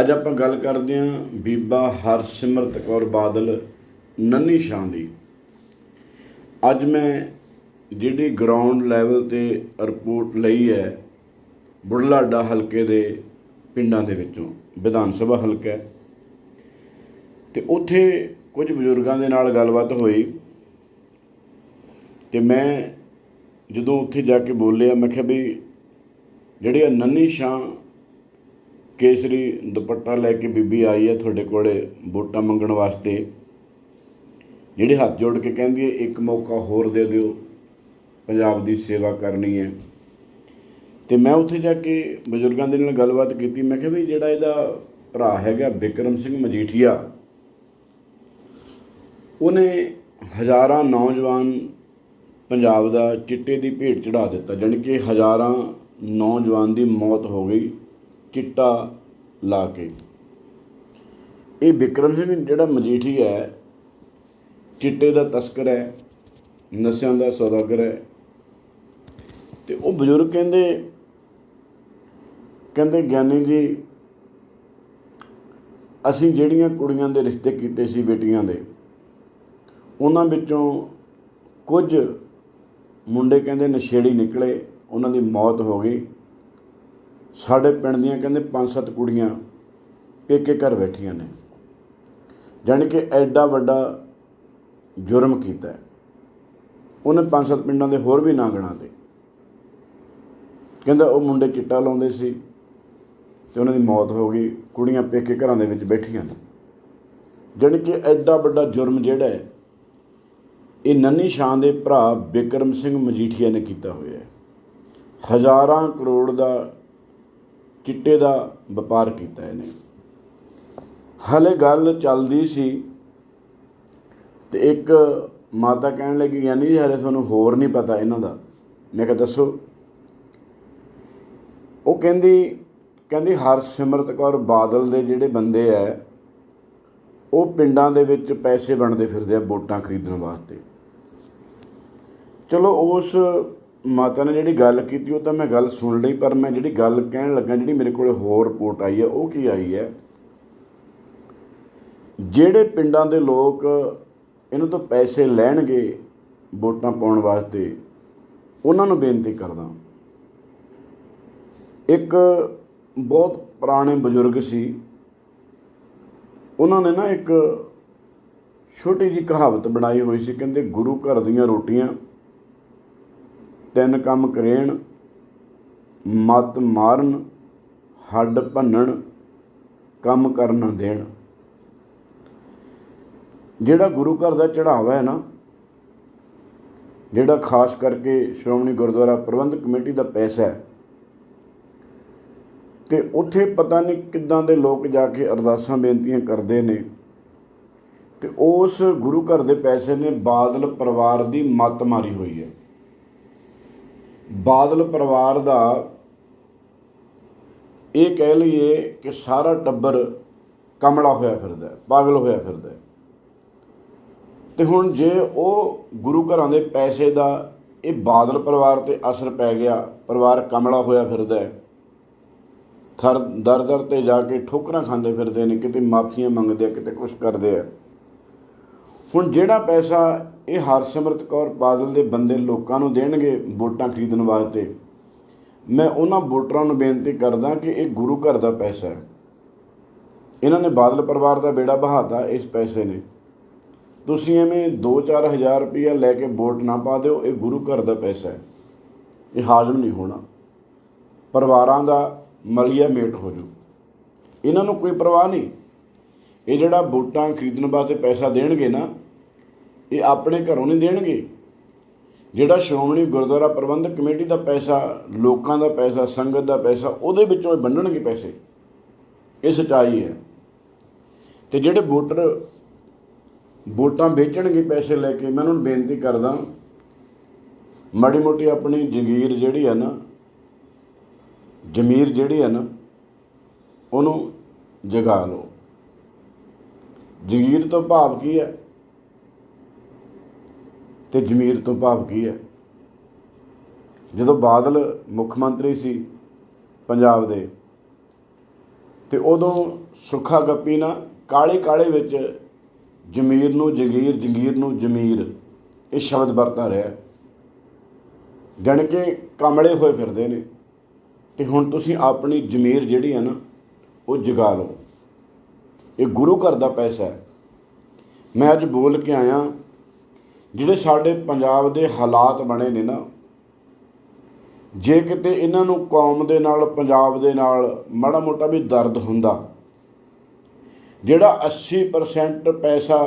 ਅੱਜ ਆਪਾਂ ਗੱਲ ਕਰਦੇ ਹਾਂ ਬੀਬਾ ਹਰਸਿਮਰਤ ਕੌਰ ਬਾਦਲ, ਨੰਨੀ ਸ਼ਾਂ ਦੀ। ਅੱਜ ਮੈਂ ਜਿਹੜੀ ਗਰਾਊਂਡ ਲੈਵਲ ਤੇ ਰਿਪੋਰਟ ਲਈ ਹੈ, ਬੁਢਲਾਡਾ ਹਲਕੇ ਦੇ ਪਿੰਡਾਂ ਦੇ ਵਿੱਚੋਂ, ਵਿਧਾਨ ਸਭਾ ਹਲਕਾ ਹੈ। ਤੇ ਉੱਥੇ ਕੁਝ ਬਜ਼ੁਰਗਾਂ ਦੇ ਨਾਲ ਗੱਲਬਾਤ ਹੋਈ ਤੇ ਮੈਂ ਜਦੋਂ ਉੱਥੇ ਜਾ ਕੇ ਬੋਲਿਆ, ਮੈਂ ਕਿਹਾ ਵੀ ਜਿਹੜੇ ਆ ਨੰਨੀ ਸ਼ਾਂ ਕੇਸਰੀ ਦੁਪੱਟਾ ਲੈ ਕੇ ਬੀਬੀ ਆਈ ਹੈ ਤੁਹਾਡੇ ਕੋਲੇ ਵੋਟਾਂ ਮੰਗਣ ਵਾਸਤੇ। ਜਿਹੜੇ ਹੱਥ ਜੋੜ ਕੇ ਕਹਿੰਦੀ ਹੈ, ਇੱਕ ਮੌਕਾ ਹੋਰ ਦੇ ਦਿਓ, ਪੰਜਾਬ ਦੀ ਸੇਵਾ ਕਰਨੀ ਹੈ। ਤੇ ਮੈਂ ਉੱਥੇ ਜਾ ਕੇ ਬਜ਼ੁਰਗਾਂ ਦੇ ਨਾਲ ਗੱਲਬਾਤ ਕੀਤੀ। ਮੈਂ ਕਿਹਾ ਵੀ ਜਿਹੜਾ ਇਹਦਾ ਭਰਾ ਹੈਗਾ ਵਿਕਰਮ ਸਿੰਘ ਮਜੀਠੀਆ, ਉਹਨੇ ਹਜ਼ਾਰਾਂ ਨੌਜਵਾਨ ਪੰਜਾਬ ਦਾ ਚਿੱਟੇ ਦੀ ਭੇਟ ਚੜਾ ਦਿੱਤਾ। ਜਾਣੀ ਕਿ ਹਜ਼ਾਰਾਂ ਨੌਜਵਾਨ ਦੀ ਮੌਤ ਹੋ ਗਈ। ਚਿੱਟਾ ਲਾ ਕੇ। ਇਹ ਵਿਕਰਮ ਸਿੰਘ ਜਿਹੜਾ ਮਜੀਠੀ ਹੈ, ਚਿੱਟੇ ਦਾ ਤਸਕਰ ਹੈ, ਨਸ਼ਿਆਂ ਦਾ ਸੌਦਾਗਰ ਹੈ। ਤੇ ਉਹ ਬਜ਼ੁਰਗ ਕਹਿੰਦੇ ਕਹਿੰਦੇ, ਗਿਆਨੀ ਜੀ, ਅਸੀਂ ਜਿਹੜੀਆਂ ਕੁੜੀਆਂ ਦੇ ਰਿਸ਼ਤੇ ਕੀਤੇ ਸੀ ਬੇਟੀਆਂ ਦੇ, ਉਹਨਾਂ ਵਿੱਚੋਂ ਕੁਝ ਮੁੰਡੇ ਕਹਿੰਦੇ ਨਸ਼ੇੜੀ ਨਿਕਲੇ, ਉਹਨਾਂ ਦੀ ਮੌਤ ਹੋ ਗਈ। ਸਾਡੇ ਪਿੰਡ ਦੀਆਂ ਕਹਿੰਦੇ ਪੰਜ ਸੱਤ ਕੁੜੀਆਂ ਪੇਕੇ ਘਰ ਬੈਠੀਆਂ ਨੇ। ਜਾਣੀ ਕਿ ਐਡਾ ਵੱਡਾ ਜੁਰਮ ਕੀਤਾ ਉਹਨੇ ਪੰਜ ਸੱਤ ਪਿੰਡਾਂ ਦੇ ਹੋਰ ਵੀ ਨਾਂ ਗਣਾ ਤੇ। ਕਹਿੰਦਾ ਉਹ ਮੁੰਡੇ ਚਿੱਟਾ ਲਾਉਂਦੇ ਸੀ ਤੇ ਉਹਨਾਂ ਦੀ ਮੌਤ ਹੋ ਗਈ, ਕੁੜੀਆਂ ਪੇਕੇ ਘਰਾਂ ਦੇ ਵਿੱਚ ਬੈਠੀਆਂ ਨੇ। ਜਾਣੀ ਕਿ ਐਡਾ ਵੱਡਾ ਜੁਰਮ ਜਿਹੜਾ ਹੈ, ਇਹ ਨੰਨੀ ਸ਼ਾਨ ਦੇ ਭਰਾ ਬਿਕਰਮ ਸਿੰਘ ਮਜੀਠੀਆ ਨੇ ਕੀਤਾ ਹੋਇਆ ਹੈ। ਹਜ਼ਾਰਾਂ ਕਰੋੜ ਦਾ ਚਿੱਟੇ ਦਾ ਵਪਾਰ ਕੀਤਾ ਇਹਨੇ। ਹਲੇ ਗੱਲ ਚੱਲਦੀ ਸੀ ਤੇ ਇੱਕ ਮਾਤਾ ਕਹਿਣ ਲੱਗੀ, ਯਾਨੀ ਜੀ, ਹਲੇ ਤੁਹਾਨੂੰ ਹੋਰ ਨਹੀਂ ਪਤਾ ਇਹਨਾਂ ਦਾ। ਮੈਂ ਕਿਹਾ, ਦੱਸੋ। ਉਹ ਕਹਿੰਦੀ ਕਹਿੰਦੀ, ਹਰਸਿਮਰਤ ਕੌਰ ਬਾਦਲ ਦੇ ਜਿਹੜੇ ਬੰਦੇ ਐ, ਉਹ ਪਿੰਡਾਂ ਦੇ ਵਿੱਚ ਪੈਸੇ ਬਣਦੇ ਫਿਰਦੇ ਆ ਵੋਟਾਂ ਖਰੀਦਣ ਵਾਸਤੇ। ਚਲੋ, ਉਸ ਮਾਤਾ ਨੇ ਜਿਹੜੀ ਗੱਲ ਕੀਤੀ, ਉਹ ਤਾਂ ਮੈਂ ਗੱਲ ਸੁਣ ਲਈ, ਪਰ ਮੈਂ ਜਿਹੜੀ ਗੱਲ ਕਹਿਣ ਲੱਗਾ, ਜਿਹੜੀ ਮੇਰੇ ਕੋਲ ਹੋਰ ਰਿਪੋਰਟ ਆਈ ਹੈ, ਉਹ ਕੀ ਆਈ ਹੈ? ਜਿਹੜੇ ਪਿੰਡਾਂ ਦੇ ਲੋਕ ਇਹਨਾਂ ਤੋਂ ਪੈਸੇ ਲੈਣਗੇ ਵੋਟਾਂ ਪਾਉਣ ਵਾਸਤੇ, ਉਹਨਾਂ ਨੂੰ ਬੇਨਤੀ ਕਰਦਾ ਇੱਕ ਬਹੁਤ ਪੁਰਾਣੇ ਬਜ਼ੁਰਗ ਸੀ, ਉਹਨਾਂ ਨੇ ਨਾ ਇੱਕ ਛੋਟੀ ਜੀ ਕਹਾਵਤ ਬਣਾਈ ਹੋਈ ਸੀ, ਕਹਿੰਦੇ ਗੁਰੂ ਘਰ ਦੀਆਂ ਰੋਟੀਆਂ ਤਿੰਨ ਕੰਮ ਕਰੇਣ, ਮਤ ਮਾਰਨ, ਹੱਡ ਭੰਨਣ, ਕੰਮ ਕਰਨ ਦੇਣ। ਜਿਹੜਾ ਗੁਰੂ ਘਰ ਦਾ ਚੜਾਵਾ ਹੈ ਨਾ, ਜਿਹੜਾ ਖਾਸ ਕਰਕੇ ਸ਼੍ਰੋਮਣੀ ਗੁਰਦੁਆਰਾ ਪ੍ਰਬੰਧਕ ਕਮੇਟੀ ਦਾ ਪੈਸਾ ਹੈ, ਤੇ ਉੱਥੇ ਪਤਾ ਨਹੀਂ ਕਿੱਦਾਂ ਦੇ ਲੋਕ ਜਾ ਕੇ ਅਰਦਾਸਾਂ ਬੇਨਤੀਆਂ ਕਰਦੇ ਨੇ, ਤੇ ਉਸ ਗੁਰੂ ਘਰ ਦੇ ਪੈਸੇ ਨੇ ਬਾਦਲ ਪਰਿਵਾਰ ਦੀ ਮੱਤ ਮਾਰੀ ਹੋਈ ਹੈ। ਬਾਦਲ ਪਰਿਵਾਰ ਦਾ ਇਹ ਕਹਿ ਲਈਏ ਕਿ ਸਾਰਾ ਟੱਬਰ ਕਮਲਾ ਹੋਇਆ ਫਿਰਦਾ ਪਾਗਲ ਹੋਇਆ ਫਿਰਦਾ ਹੈ। ਤੇ ਹੁਣ ਜੇ ਉਹ ਗੁਰੂ ਘਰਾਂ ਦੇ ਪੈਸੇ ਦਾ ਇਹ ਬਾਦਲ ਪਰਿਵਾਰ ਤੇ ਅਸਰ ਪੈ ਗਿਆ, ਪਰਿਵਾਰ ਕਮਲਾ ਹੋਇਆ ਫਿਰਦਾ ਹੈ, ਥਰ ਦਰ ਦਰ ਤੇ ਜਾ ਕੇ ਠੋਕਰਾਂ ਖਾਂਦੇ ਫਿਰਦੇ ਨੇ, ਕਿਤੇ ਮਾਫੀਆਂ ਮੰਗਦੇ ਆ, ਕਿਤੇ ਕੁਝ ਕਰਦੇ ਆ। ਹੁਣ ਜਿਹੜਾ ਪੈਸਾ ਇਹ ਹਰਸਿਮਰਤ ਕੌਰ ਬਾਦਲ ਦੇ ਬੰਦੇ ਲੋਕਾਂ ਨੂੰ ਦੇਣਗੇ ਵੋਟਾਂ ਖਰੀਦਣ ਵਾਸਤੇ, ਮੈਂ ਉਹਨਾਂ ਵੋਟਰਾਂ ਨੂੰ ਬੇਨਤੀ ਕਰਦਾ ਕਿ ਇਹ ਗੁਰੂ ਘਰ ਦਾ ਪੈਸਾ ਹੈ। ਇਹਨਾਂ ਨੇ ਬਾਦਲ ਪਰਿਵਾਰ ਦਾ ਬੇੜਾ ਬਹਾਤਾ ਇਸ ਪੈਸੇ ਨੇ। ਤੁਸੀਂ ਐਵੇਂ 2-4 ਹਜ਼ਾਰ ਰੁਪਇਆ ਲੈ ਕੇ ਵੋਟ ਨਾ ਪਾ ਦਿਓ, ਇਹ ਗੁਰੂ ਘਰ ਦਾ ਪੈਸਾ ਹੈ। ਇਹ ਹਾਜ਼ਮ ਨਹੀਂ ਹੋਣਾ। ਪਰਿਵਾਰਾਂ ਦਾ ਮਲੀਆ ਮੇਟ ਹੋ ਜੂ ਇਹਨਾਂ ਨੂੰ ਕੋਈ ਪਰਵਾਹ ਨਹੀਂ। ਇਹ ਜਿਹੜਾ ਵੋਟਾਂ ਖਰੀਦਣ ਵਾਸਤੇ ਪੈਸਾ ਦੇਣਗੇ ਨਾ, ਇਹ ਆਪਣੇ ਘਰੋਂ ਨਹੀਂ ਦੇਣਗੇ। ਜਿਹੜਾ ਸ਼੍ਰੋਮਣੀ ਗੁਰਦੁਆਰਾ ਪ੍ਰਬੰਧਕ ਕਮੇਟੀ ਦਾ ਪੈਸਾ, ਲੋਕਾਂ ਦਾ ਪੈਸਾ, ਸੰਗਤ ਦਾ ਪੈਸਾ, ਉਹਦੇ ਵਿੱਚੋਂ ਇਹ ਵੰਡਣਗੇ ਪੈਸੇ। ਇਹ ਸਚਾਈ ਹੈ। ਤੇ ਜਿਹੜੇ ਵੋਟਰ ਵੋਟਾਂ ਵੇਚਣਗੇ ਪੈਸੇ ਲੈ ਕੇ, ਮੈਂ ਉਹਨਾਂ ਨੂੰ ਬੇਨਤੀ ਕਰਦਾ, ਮਾੜੀ ਮੋਟੀ ਆਪਣੀ ਜੰਗੀਰ ਜਿਹੜੀ ਹੈ ਨਾ, ਜ਼ਮੀਰ ਜਿਹੜੀ ਹੈ ਨਾ, ਉਹਨੂੰ ਜਗਾ ਲਓ। ਜਗੀਰ ਤੋਂ ਭਾਵ ਕੀ ਹੈ? ਤੇ ਜ਼ਮੀਰ ਤੋਂ ਭਾਵ ਕੀ ਹੈ? ਜਦੋਂ ਬਾਦਲ ਮੁੱਖ ਮੰਤਰੀ ਸੀ ਪੰਜਾਬ ਦੇ, ਤੇ ਉਦੋਂ ਸੁੱਖਾ ਗੱਪੀ ਨਾ ਕਾਲੇ ਕਾਲੇ ਵਿੱਚ ਜਮੀਰ ਨੂੰ ਜਗੀਰ ਜਗੀਰ ਨੂੰ ਜਮੀਰ, ਇਹ ਸ਼ਬਦ ਵਰਤਾ ਰਿਹਾ। ਜਣ ਕੇ ਕਮਲੇ ਹੋਏ ਫਿਰਦੇ ਨੇ, ਤੇ ਹੁਣ ਤੁਸੀਂ ਆਪਣੀ ਜਮੀਰ ਜਿਹੜੀ ਹੈ ਨਾ, ਉਹ ਜਗਾ ਲਓ। ਇਹ ਗੁਰੂ ਘਰ ਦਾ ਪੈਸਾ ਹੈ। ਮੈਂ ਅੱਜ ਬੋਲ ਕੇ ਆਇਆ, ਜਿਹੜੇ ਸਾਡੇ ਪੰਜਾਬ ਦੇ ਹਾਲਾਤ ਬਣੇ ਨੇ ਨਾ, ਜੇ ਕਿਤੇ ਇਹਨਾਂ ਨੂੰ ਕੌਮ ਦੇ ਨਾਲ, ਪੰਜਾਬ ਦੇ ਨਾਲ ਮਾੜਾ ਮੋਟਾ ਵੀ ਦਰਦ ਹੁੰਦਾ, ਜਿਹੜਾ 80% ਪੈਸਾ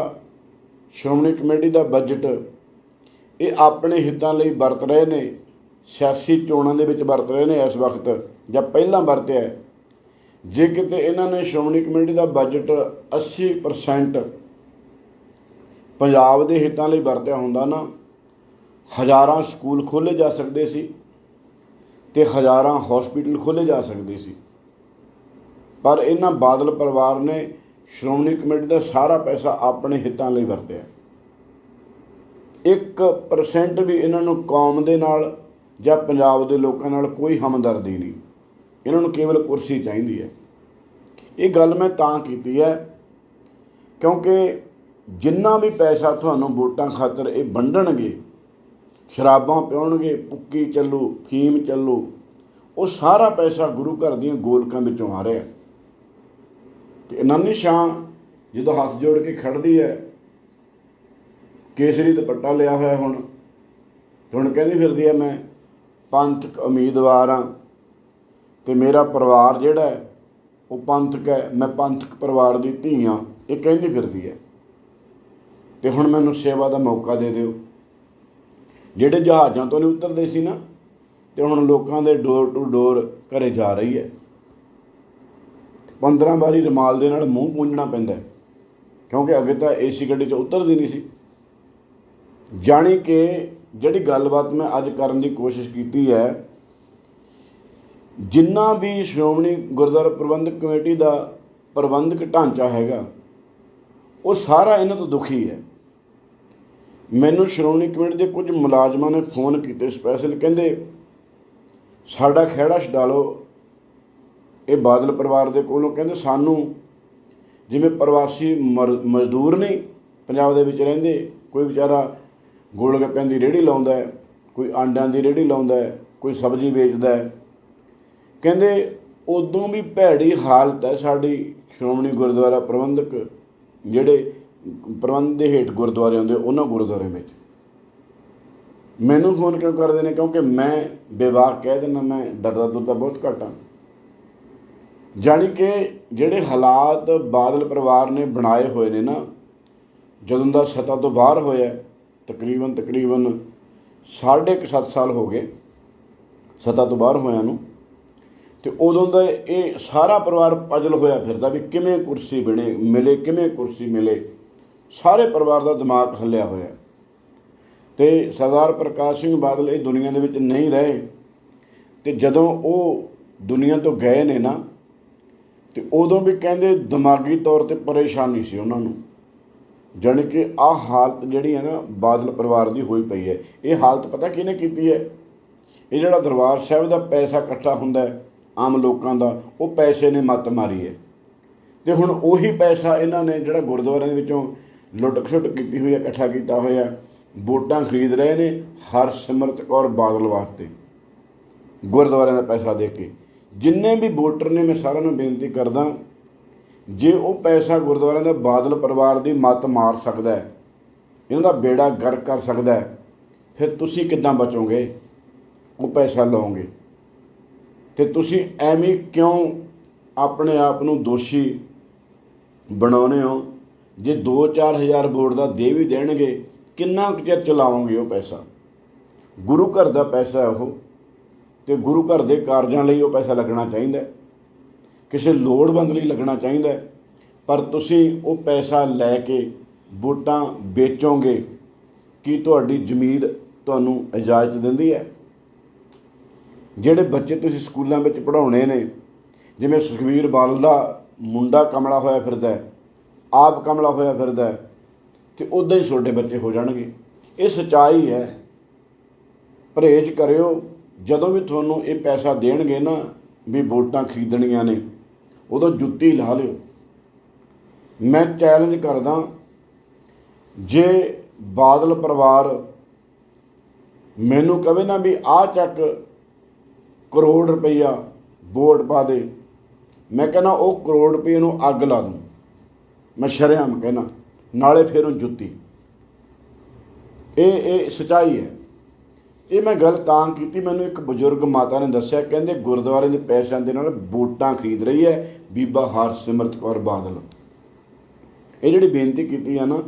ਸ਼੍ਰੋਮਣੀ ਕਮੇਟੀ ਦਾ ਬਜਟ ਇਹ ਆਪਣੇ ਹਿੱਤਾਂ ਲਈ ਵਰਤ ਰਹੇ ਨੇ, ਸਿਆਸੀ ਚੋਣਾਂ ਦੇ ਵਿੱਚ ਵਰਤ ਰਹੇ ਨੇ ਇਸ ਵਕਤ ਜਾਂ ਪਹਿਲਾਂ ਵਰਤਿਆ ਜੇ ਕਿਤੇ ਇਹਨਾਂ ਨੇ ਸ਼੍ਰੋਮਣੀ ਕਮੇਟੀ ਦਾ ਬਜਟ 80% ਪੰਜਾਬ ਦੇ ਹਿੱਤਾਂ ਲਈ ਵਰਤਿਆ ਹੁੰਦਾ ਨਾ, ਹਜ਼ਾਰਾਂ ਸਕੂਲ ਖੋਲੇ ਜਾ ਸਕਦੇ ਸੀ ਤੇ ਹਜ਼ਾਰਾਂ ਹਸਪੀਟਲ ਖੋਲੇ ਜਾ ਸਕਦੇ ਸੀ। ਪਰ ਇਹਨਾਂ ਬਾਦਲ ਪਰਿਵਾਰ ਨੇ ਸ਼੍ਰੋਮਣੀ ਕਮੇਟੀ ਦਾ ਸਾਰਾ ਪੈਸਾ ਆਪਣੇ ਹਿੱਤਾਂ ਲਈ ਵਰਤਿਆ। 1% ਵੀ ਇਹਨਾਂ ਨੂੰ ਕੌਮ ਦੇ ਨਾਲ ਜਾਂ ਪੰਜਾਬ ਦੇ ਲੋਕਾਂ ਨਾਲ ਕੋਈ ਹਮਦਰਦੀ ਨਹੀਂ। ਇਹਨਾਂ ਨੂੰ ਕੇਵਲ ਕੁਰਸੀ ਚਾਹੀਦੀ ਹੈ। ਇਹ ਗੱਲ ਮੈਂ ਤਾਂ ਕੀਤੀ ਹੈ ਕਿਉਂਕਿ ਜਿੰਨਾ ਵੀ ਪੈਸਾ ਤੁਹਾਨੂੰ ਵੋਟਾਂ ਖਾਤਰ ਇਹ ਵੰਡਣਗੇ, ਸ਼ਰਾਬਾਂ ਪਿਉਣਗੇ ਪੁੱਕੀ ਚੱਲੂ, ਫੀਮ ਚੱਲੂ, ਉਹ ਸਾਰਾ ਪੈਸਾ ਗੁਰੂ ਘਰ ਦੀਆਂ ਗੋਲਕਾਂ ਵਿੱਚੋਂ ਆ ਰਿਹਾ। ਤੇ ਨਾਨੀ ਸ਼ਾਹ ਜਦੋਂ ਹੱਥ ਜੋੜ ਕੇ ਖੜਦੀ ਹੈ, ਕੇਸਰੀ ਦੁਪੱਟਾ ਲਿਆ ਹੋਇਆ ਹੁਣ ਹੁਣ ਕਹਿੰਦੀ ਫਿਰਦੀ ਹੈ ਮੈਂ, ਪੰਥਕ ਉਮੀਦਵਾਰ ਹਾਂ। ਤੇ ਮੇਰਾ ਪਰਿਵਾਰ ਜਿਹੜਾ ਉਹ ਪੰਥਕ ਹੈ, ਮੈਂ ਪੰਥਕ ਪਰਿਵਾਰ ਦੀ ਧੀ ਹਾਂ, ਇਹ ਕਹਿੰਦੀ ਫਿਰਦੀ ਹੈ। ਤੇ ਹੁਣ ਮੈਨੂੰ ਸੇਵਾ ਦਾ ਮੌਕਾ ਦੇ ਦਿਓ। ਜਿਹੜੇ ਜਹਾਜ਼ਾਂ ਤੋਂ ਨਹੀਂ ਉਤਰਦੇ ਸੀ ਨਾ, ਤੇ ਹੁਣ ਲੋਕਾਂ ਦੇ ਡੋਰ ਟੂ ਡੋਰ ਘਰੇ ਜਾ ਰਹੀ ਹੈ। 15 ਵਾਰੀ ਰਮਾਲ ਦੇ ਨਾਲ ਮੂੰਹ ਪੂੰਝਣਾ ਪੈਂਦਾ ਕਿਉਂਕਿ ਅੱਗੇ ਤਾਂ ਏਸੀ ਗੱਡੀ 'ਚ ਉਤਰਦੀ ਨਹੀਂ ਸੀ। ਜਾਣੀ ਕਿ ਜਿਹੜੀ ਗੱਲਬਾਤ ਮੈਂ ਅੱਜ ਕਰਨ ਦੀ ਕੋਸ਼ਿਸ਼ ਕੀਤੀ ਹੈ ਜਿੰਨਾ ਵੀ ਸ਼੍ਰੋਮਣੀ ਗੁਰਦੁਆਰਾ ਪ੍ਰਬੰਧਕ ਕਮੇਟੀ ਦਾ ਪ੍ਰਬੰਧਕ ਢਾਂਚਾ ਹੈਗਾ, ਉਹ ਸਾਰਾ ਇਹਨਾਂ ਤੋਂ ਦੁਖੀ ਹੈ। ਮੈਨੂੰ ਸ਼੍ਰੋਮਣੀ ਕਮੇਟੀ ਦੇ ਕੁਝ ਮੁਲਾਜ਼ਮਾਂ ਨੇ ਫੋਨ ਕੀਤੇ ਸਪੈਸ਼ਲ ਕਹਿੰਦੇ, ਸਾਡਾ ਖਹਿੜਾ ਛਡਾ ਲਓ ਇਹ ਬਾਦਲ ਪਰਿਵਾਰ ਦੇ ਕੋਲੋਂ ਕਹਿੰਦੇ, ਸਾਨੂੰ ਜਿਵੇਂ ਪ੍ਰਵਾਸੀ ਮਰ- ਮਜ਼ਦੂਰ ਨਹੀਂ, ਪੰਜਾਬ ਦੇ ਵਿੱਚ ਰਹਿੰਦੇ, ਕੋਈ ਵਿਚਾਰਾ ਗੋਲਗੱਪਿਆਂ ਦੀ ਰੇਹੜੀ ਲਾਉਂਦਾ ਹੈ, ਕੋਈ ਆਂਡਿਆਂ ਦੀ ਰੇਹੜੀ ਲਾਉਂਦਾ ਹੈ, ਕੋਈ ਸਬਜ਼ੀ ਵੇਚਦਾ ਹੈ ਕਹਿੰਦੇ ਉਦੋਂ ਵੀ ਭੈੜੀ ਹਾਲਤ ਹੈ ਸਾਡੀ ਸ਼੍ਰੋਮਣੀ ਗੁਰਦੁਆਰਾ ਪ੍ਰਬੰਧਕ ਜਿਹੜੇ ਪ੍ਰਬੰਧ ਦੇ ਹੇਠ ਗੁਰਦੁਆਰੇ ਹੁੰਦੇ ਉਹਨਾਂ ਗੁਰਦੁਆਰਿਆਂ ਵਿੱਚ। ਮੈਨੂੰ ਫੋਨ ਕਿਉਂ ਕਰਦੇ ਨੇ? ਕਿਉਂਕਿ ਮੈਂ ਵਿਵਾਹ ਕਹਿ ਦਿੰਦਾ, ਮੈਂ ਡਰਦਾ ਦੁਰਦਾ ਬਹੁਤ ਘੱਟ ਹਾਂ। ਜਾਣੀ ਕਿ ਜਿਹੜੇ ਹਾਲਾਤ ਬਾਦਲ ਪਰਿਵਾਰ ਨੇ ਬਣਾਏ ਹੋਏ ਨੇ ਨਾ, ਜਦੋਂ ਦਾ ਸਤਾ ਤੋਂ ਬਾਹਰ ਹੋਇਆ ਤਕਰੀਬਨ ਤਕਰੀਬਨ ਸਾਢੇ ਕੁ ਸੱਤ ਸਾਲ ਹੋ ਗਏ। ਸਤਾ ਤੋਂ ਬਾਹਰ ਹੋਇਆ ਨੂੰ ਤੇ ਉਦੋਂ ਦਾ ਇਹ ਸਾਰਾ ਪਰਿਵਾਰ ਪਜਲ ਹੋਇਆ ਫਿਰਦਾ ਵੀ ਕਿਵੇਂ ਕੁਰਸੀ ਬਣੇ, ਮਿਲੇ, ਕਿਵੇਂ ਕੁਰਸੀ ਮਿਲੇ। ਸਾਰੇ ਪਰਿਵਾਰ ਦਾ ਦਿਮਾਗ ਹੱਲਿਆ ਹੋਇਆ। ਤੇ ਸਰਦਾਰ ਪ੍ਰਕਾਸ਼ ਸਿੰਘ ਬਾਦਲ ਇਹ ਦੁਨੀਆ ਦੇ ਵਿੱਚ ਨਹੀਂ ਰਹੇ। ਤੇ ਜਦੋਂ ਉਹ ਦੁਨੀਆ ਤੋਂ ਗਏ ਨੇ ਨਾ, ਤੇ ਉਦੋਂ ਵੀ ਕਹਿੰਦੇ ਦਿਮਾਗੀ ਤੌਰ ਤੇ ਪਰੇਸ਼ਾਨੀ ਸੀ ਉਹਨਾਂ ਨੂੰ। ਜਾਣੀ ਕਿ ਆਹ ਹਾਲਤ ਜਿਹੜੀ ਹੈ ਨਾ ਬਾਦਲ ਪਰਿਵਾਰ ਦੀ ਹੋਈ ਪਈ ਹੈ। ਇਹ ਹਾਲਤ ਪਤਾ ਕਿਹਨੇ ਕੀਤੀ ਹੈ? ਇਹ ਜਿਹੜਾ ਦਰਬਾਰ ਸਾਹਿਬ ਦਾ ਪੈਸਾ ਇਕੱਠਾ ਹੁੰਦਾ ਹੈ ਆਮ ਲੋਕਾਂ ਦਾ, ਉਹ ਪੈਸੇ ਨੇ ਮੱਤ ਮਾਰੀ ਹੈ। ਤੇ ਹੁਣ ਉਹੀ ਪੈਸਾ ਇਹਨਾਂ ਨੇ ਜਿਹੜਾ ਗੁਰਦੁਆਰਿਆਂ ਦੇ ਵਿੱਚੋਂ ਲੁੱਟ ਖਸੁੱਟ ਕੀਤੀ ਹੋਈ ਹੈ, ਇਕੱਠਾ ਕੀਤਾ ਹੋਇਆ ਵੋਟਾਂ ਖਰੀਦ ਰਹੇ ਨੇ ਹਰਸਿਮਰਤ ਕੌਰ ਬਾਦਲ ਵਾਸਤੇ। ਗੁਰਦੁਆਰਿਆਂ ਦਾ ਪੈਸਾ ਦੇ ਕੇ। ਜਿੰਨੇ ਵੀ ਵੋਟਰ ਨੇ, ਮੈਂ ਸਾਰਿਆਂ ਨੂੰ ਬੇਨਤੀ ਕਰਦਾ, ਜੇ ਉਹ ਪੈਸਾ ਗੁਰਦੁਆਰਿਆਂ ਦਾ ਬਾਦਲ ਪਰਿਵਾਰ ਦੀ ਮੱਤ ਮਾਰ ਸਕਦਾ ਹੈ, ਇਹਨਾਂ ਦਾ ਬੇੜਾ ਗਰ ਕਰ ਸਕਦਾ ਹੈ, ਫਿਰ ਤੁਸੀਂ ਕਿੱਦਾਂ ਬਚੋਗੇ? ਉਹ ਪੈਸਾ ਲਓਗੇ। ਤੇ ਤੁਸੀਂ ਐਵੇਂ ਕਿਉਂ ਆਪਣੇ ਆਪ ਨੂੰ ਦੋਸ਼ੀ ਬਣਾਉਨੇ ਹੋ? ਜੇ 2-4000 ਵੋਟ ਦਾ ਦੇ ਵੀ ਦੇਣਗੇ, ਕਿੰਨਾ ਕੁ ਚਿਰ ਚਲਾਓਗੇ ਉਹ ਪੈਸਾ? ਗੁਰੂ ਘਰ ਦਾ ਪੈਸਾ ਹੈ ਉਹ, ਤੇ ਗੁਰੂ ਘਰ ਦੇ ਕਾਰਜਾਂ ਲਈ ਉਹ ਪੈਸਾ ਲੱਗਣਾ ਚਾਹੀਦਾ ਕਿਸੇ ਲੋੜਵੰਦ ਲਈ ਲੱਗਣਾ ਚਾਹੀਦਾ ਪਰ ਤੁਸੀਂ ਉਹ ਪੈਸਾ ਲੈ ਕੇ ਵੋਟਾਂ ਵੇਚੋਗੇ, ਕੀ ਤੁਹਾਡੀ ਜ਼ਮੀਰ ਤੁਹਾਨੂੰ ਇਜਾਜ਼ਤ ਦਿੰਦੀ ਹੈ? ਜਿਹੜੇ ਬੱਚੇ ਤੁਸੀਂ ਸਕੂਲਾਂ ਵਿੱਚ ਪੜ੍ਹਾਉਣੇ ਨੇ, ਜਿਵੇਂ ਸੁਖਵੀਰ ਬਾਲ ਦਾ ਮੁੰਡਾ ਕਮਲਾ ਹੋਇਆ ਫਿਰਦਾ ਆਪ ਕਮਲਾ ਹੋਇਆ ਫਿਰਦਾ ਹੈ, ਤੇ ਉਦਾਂ ਹੀ ਛੋਟੇ ਬੱਚੇ ਹੋ ਜਾਣਗੇ। ਇਹ ਸਚਾਈ ਹੈ। ਪਰਹੇਜ਼ ਕਰਿਓ, ਜਦੋਂ ਵੀ ਤੁਹਾਨੂੰ ਇਹ ਪੈਸਾ ਦੇਣਗੇ ਨਾ, ਵੀ ਵੋਟਾਂ ਖਰੀਦਣੀਆਂ ਨੇ, ਉਦੋਂ ਜੁੱਤੀ ਲਾ ਲਿਓ। ਮੈਂ ਚੈਲੰਜ ਕਰਦਾ, ਜੇ ਬਾਦਲ ਪਰਿਵਾਰ ਮੈਨੂੰ ਕਵੇ ਨਾ ਵੀ ਆਹ ਚੱਕ ਕਰੋੜ ਰੁਪਈਆ ਵੋਟ ਪਾ ਦੇ। ਮੈਂ ਕਹਿੰਦਾ, ਉਹ ਕਰੋੜ ਰੁਪਏ ਨੂੰ ਅੱਗ ਲਾ ਦੂੰ। ਮੈਂ ਸ਼ਰੇਆਮ ਕਹਿੰਦਾ, ਨਾਲੇ ਫਿਰ ਉਹ ਜੁੱਤੀ। ਇਹ ਇਹ ਸਚਾਈ ਹੈ। ਇਹ ਮੈਂ ਗੱਲ ਤਾਂ ਕੀਤੀ, ਮੈਨੂੰ ਇੱਕ ਬਜ਼ੁਰਗ ਮਾਤਾ ਨੇ ਦੱਸਿਆ, ਕਹਿੰਦੇ ਗੁਰਦੁਆਰੇ ਦੇ ਪੈਸਿਆਂ ਦੇ ਨਾਲ ਵੋਟਾਂ ਖਰੀਦ ਰਹੀ ਹੈ ਬੀਬਾ ਹਰਸਿਮਰਤ ਕੌਰ ਬਾਦਲ। ਇਹ ਜਿਹੜੀ ਬੇਨਤੀ ਕੀਤੀ ਆ ਨਾ